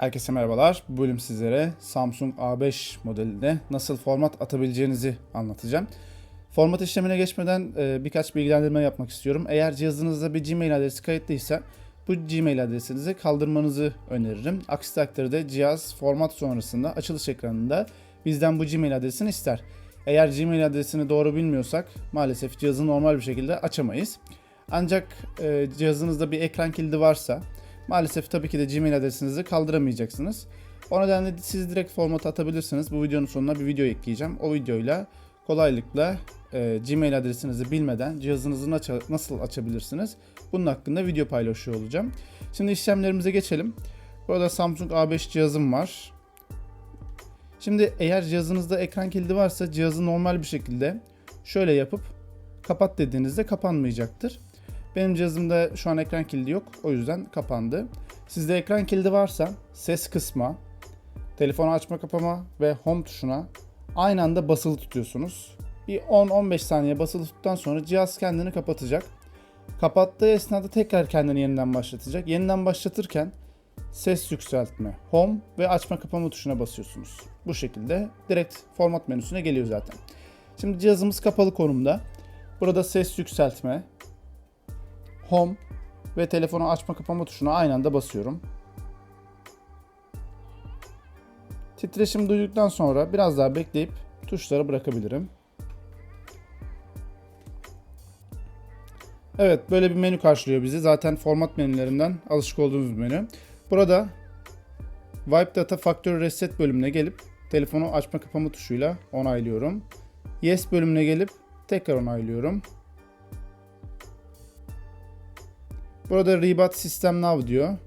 Herkese merhabalar. Bu bölüm sizlere Samsung A5 modelinde nasıl format atabileceğinizi anlatacağım. Format işlemine geçmeden e, birkaç bilgilendirme yapmak istiyorum. Eğer cihazınızda bir Gmail adresi kayıtlıysa bu Gmail adresinizi kaldırmanızı öneririm. Aksi takdirde cihaz format sonrasında açılış ekranında bizden bu Gmail adresini ister. Eğer Gmail adresini doğru bilmiyorsak maalesef cihazı normal bir şekilde açamayız. Ancak e, cihazınızda bir ekran kilidi varsa Maalesef tabii ki de Gmail adresinizi kaldıramayacaksınız. O nedenle siz direkt format atabilirsiniz. Bu videonun sonuna bir video ekleyeceğim. O videoyla kolaylıkla e, Gmail adresinizi bilmeden cihazınızı nasıl açabilirsiniz? Bunun hakkında video paylaşıyor olacağım. Şimdi işlemlerimize geçelim. Burada Samsung A5 cihazım var. Şimdi eğer cihazınızda ekran kilidi varsa cihazı normal bir şekilde şöyle yapıp kapat dediğinizde kapanmayacaktır. Benim cihazımda şu an ekran kilidi yok. O yüzden kapandı. Sizde ekran kilidi varsa ses kısma, telefonu açma kapama ve home tuşuna aynı anda basılı tutuyorsunuz. Bir 10-15 saniye basılı tuttuktan sonra cihaz kendini kapatacak. Kapattığı esnada tekrar kendini yeniden başlatacak. Yeniden başlatırken ses yükseltme, home ve açma kapama tuşuna basıyorsunuz. Bu şekilde direkt format menüsüne geliyor zaten. Şimdi cihazımız kapalı konumda. Burada ses yükseltme, Home ve telefonu açma kapama tuşuna aynı anda basıyorum. Titreşim duyduktan sonra biraz daha bekleyip tuşları bırakabilirim. Evet böyle bir menü karşılıyor bizi. Zaten format menülerinden alışık olduğunuz bir menü. Burada Wipe Data Factory Reset bölümüne gelip telefonu açma kapama tuşuyla onaylıyorum. Yes bölümüne gelip tekrar onaylıyorum. Burada Reboot System Now diyor.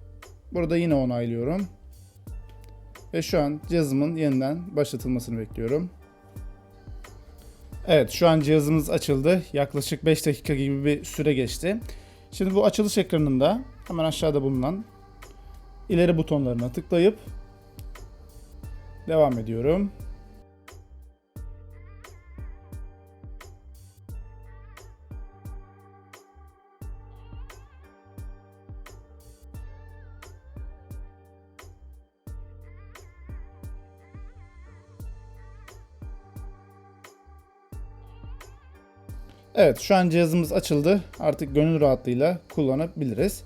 Burada yine onaylıyorum. Ve şu an cihazımın yeniden başlatılmasını bekliyorum. Evet şu an cihazımız açıldı. Yaklaşık 5 dakika gibi bir süre geçti. Şimdi bu açılış ekranında hemen aşağıda bulunan ileri butonlarına tıklayıp devam ediyorum. Evet şu an cihazımız açıldı. Artık gönül rahatlığıyla kullanabiliriz.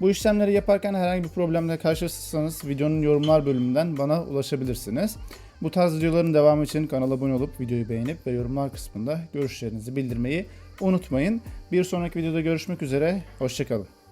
Bu işlemleri yaparken herhangi bir problemle karşılaşırsanız videonun yorumlar bölümünden bana ulaşabilirsiniz. Bu tarz videoların devamı için kanala abone olup videoyu beğenip ve yorumlar kısmında görüşlerinizi bildirmeyi unutmayın. Bir sonraki videoda görüşmek üzere. Hoşçakalın.